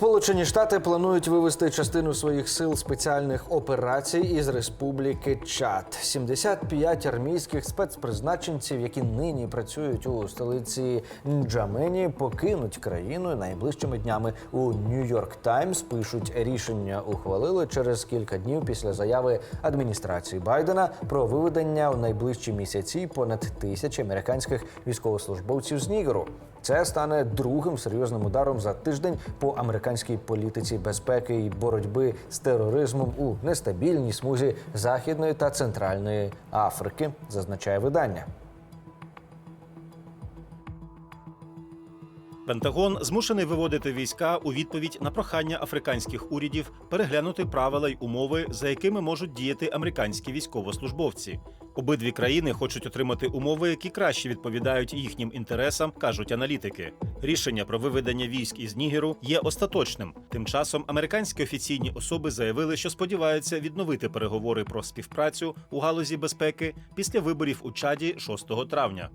Сполучені Штати планують вивести частину своїх сил спеціальних операцій із Республіки Чад. 75 армійських спецпризначенців, які нині працюють у столиці Нджамені, покинуть країну найближчими днями. У Нью-Йорк Таймс пишуть рішення ухвалили через кілька днів після заяви адміністрації Байдена про виведення у найближчі місяці понад тисячі американських військовослужбовців з Нігеру. Це стане другим серйозним ударом за тиждень по американській політиці безпеки і боротьби з тероризмом у нестабільній смузі Західної та Центральної Африки, зазначає видання. Пентагон змушений виводити війська у відповідь на прохання африканських урядів переглянути правила й умови, за якими можуть діяти американські військовослужбовці. Обидві країни хочуть отримати умови, які краще відповідають їхнім інтересам, кажуть аналітики. Рішення про виведення військ із Нігеру є остаточним. Тим часом американські офіційні особи заявили, що сподіваються відновити переговори про співпрацю у галузі безпеки після виборів у Чаді 6 травня.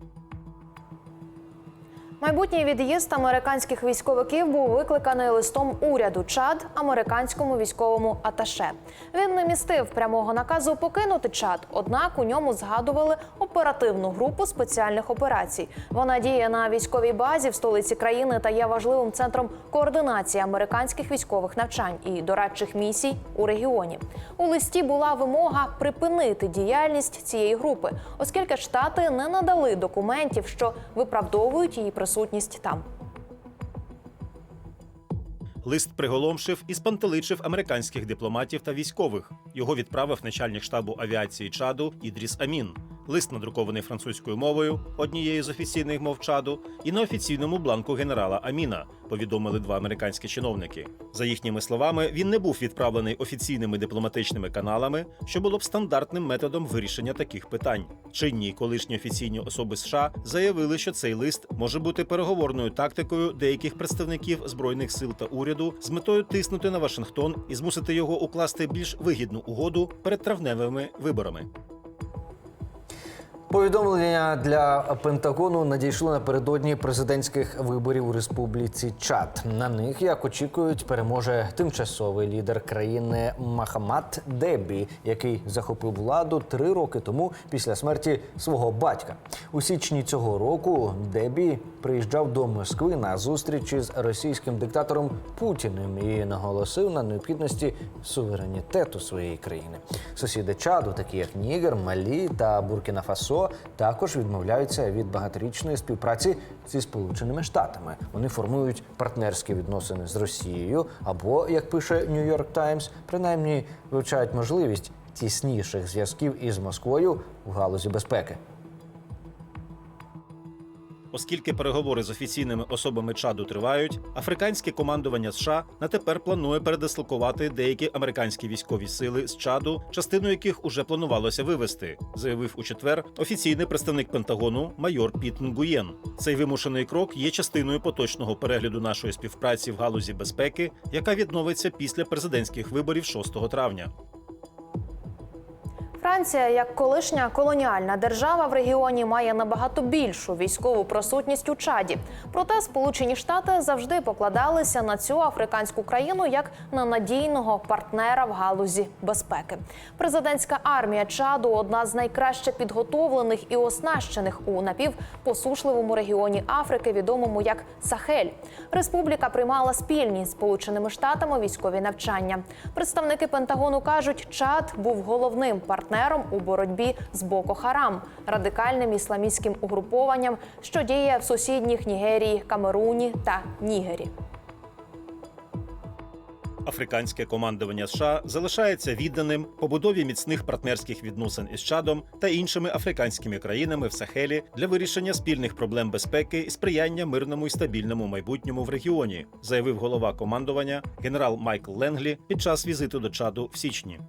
Майбутній від'їзд американських військовиків був викликаний листом уряду Чад американському військовому аташе. Він не містив прямого наказу покинути Чад, однак у ньому згадували оперативну групу спеціальних операцій. Вона діє на військовій базі в столиці країни та є важливим центром координації американських військових навчань і дорадчих місій у регіоні. У листі була вимога припинити діяльність цієї групи, оскільки штати не надали документів, що виправдовують її присутність там. Лист приголомшив і спантеличив американських дипломатів та військових. Його відправив начальник штабу авіації Чаду Ідріс Амін. Лист надрукований французькою мовою, однією з офіційних мов Чаду, і на офіційному бланку генерала Аміна. Повідомили два американські чиновники. За їхніми словами, він не був відправлений офіційними дипломатичними каналами, що було б стандартним методом вирішення таких питань. Чинні колишні офіційні особи США заявили, що цей лист може бути переговорною тактикою деяких представників збройних сил та уряду з метою тиснути на Вашингтон і змусити його укласти більш вигідну угоду перед травневими виборами. Повідомлення для Пентагону надійшло напередодні президентських виборів у Республіці Чад. На них, як очікують, переможе тимчасовий лідер країни Махамад Дебі, який захопив владу три роки тому після смерті свого батька. У січні цього року Дебі приїжджав до Москви на зустріч із російським диктатором Путіним і наголосив на необхідності суверенітету своєї країни. Сусіди Чаду, такі як Нігер, Малі та Буркіна Фасо, також відмовляються від багаторічної співпраці зі Сполученими Штатами. Вони формують партнерські відносини з Росією або, як пише Нью-Йорк Таймс, принаймні вивчають можливість тісніших зв'язків із Москвою в галузі безпеки. Оскільки переговори з офіційними особами Чаду тривають, африканське командування США на тепер планує передислокувати деякі американські військові сили з Чаду, частину яких уже планувалося вивести, заявив у четвер офіційний представник Пентагону майор Піт Нгуєн. Цей вимушений крок є частиною поточного перегляду нашої співпраці в галузі безпеки, яка відновиться після президентських виборів 6 травня. Франція, як колишня колоніальна держава в регіоні, має набагато більшу військову присутність у Чаді. Проте Сполучені Штати завжди покладалися на цю африканську країну як на надійного партнера в галузі безпеки. Президентська армія Чаду одна з найкраще підготовлених і оснащених у напівпосушливому регіоні Африки, відомому як Сахель. Республіка приймала спільні з Сполученими Штатами військові навчання. Представники Пентагону кажуть, Чад був головним партнером у боротьбі з Боко Харам, радикальним ісламістським угрупованням, що діє в сусідніх Нігерії, Камеруні та Нігері. Африканське командування США залишається відданим побудові міцних партнерських відносин із Чадом та іншими африканськими країнами в Сахелі для вирішення спільних проблем безпеки і сприяння мирному і стабільному майбутньому в регіоні, заявив голова командування генерал Майкл Ленглі під час візиту до Чаду в січні.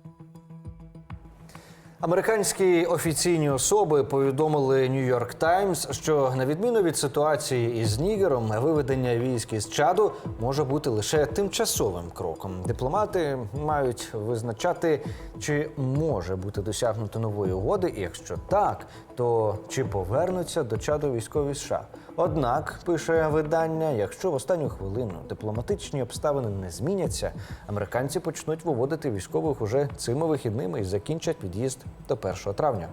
Американські офіційні особи повідомили Нью-Йорк Таймс, що на відміну від ситуації із Нігером, виведення військ із Чаду може бути лише тимчасовим кроком. Дипломати мають визначати, чи може бути досягнуто нової угоди, і якщо так, то чи повернуться до Чаду військові США. Однак, пише видання, якщо в останню хвилину дипломатичні обставини не зміняться, американці почнуть виводити військових уже цими вихідними і закінчать від'їзд до 1 травня.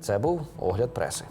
Це був огляд преси.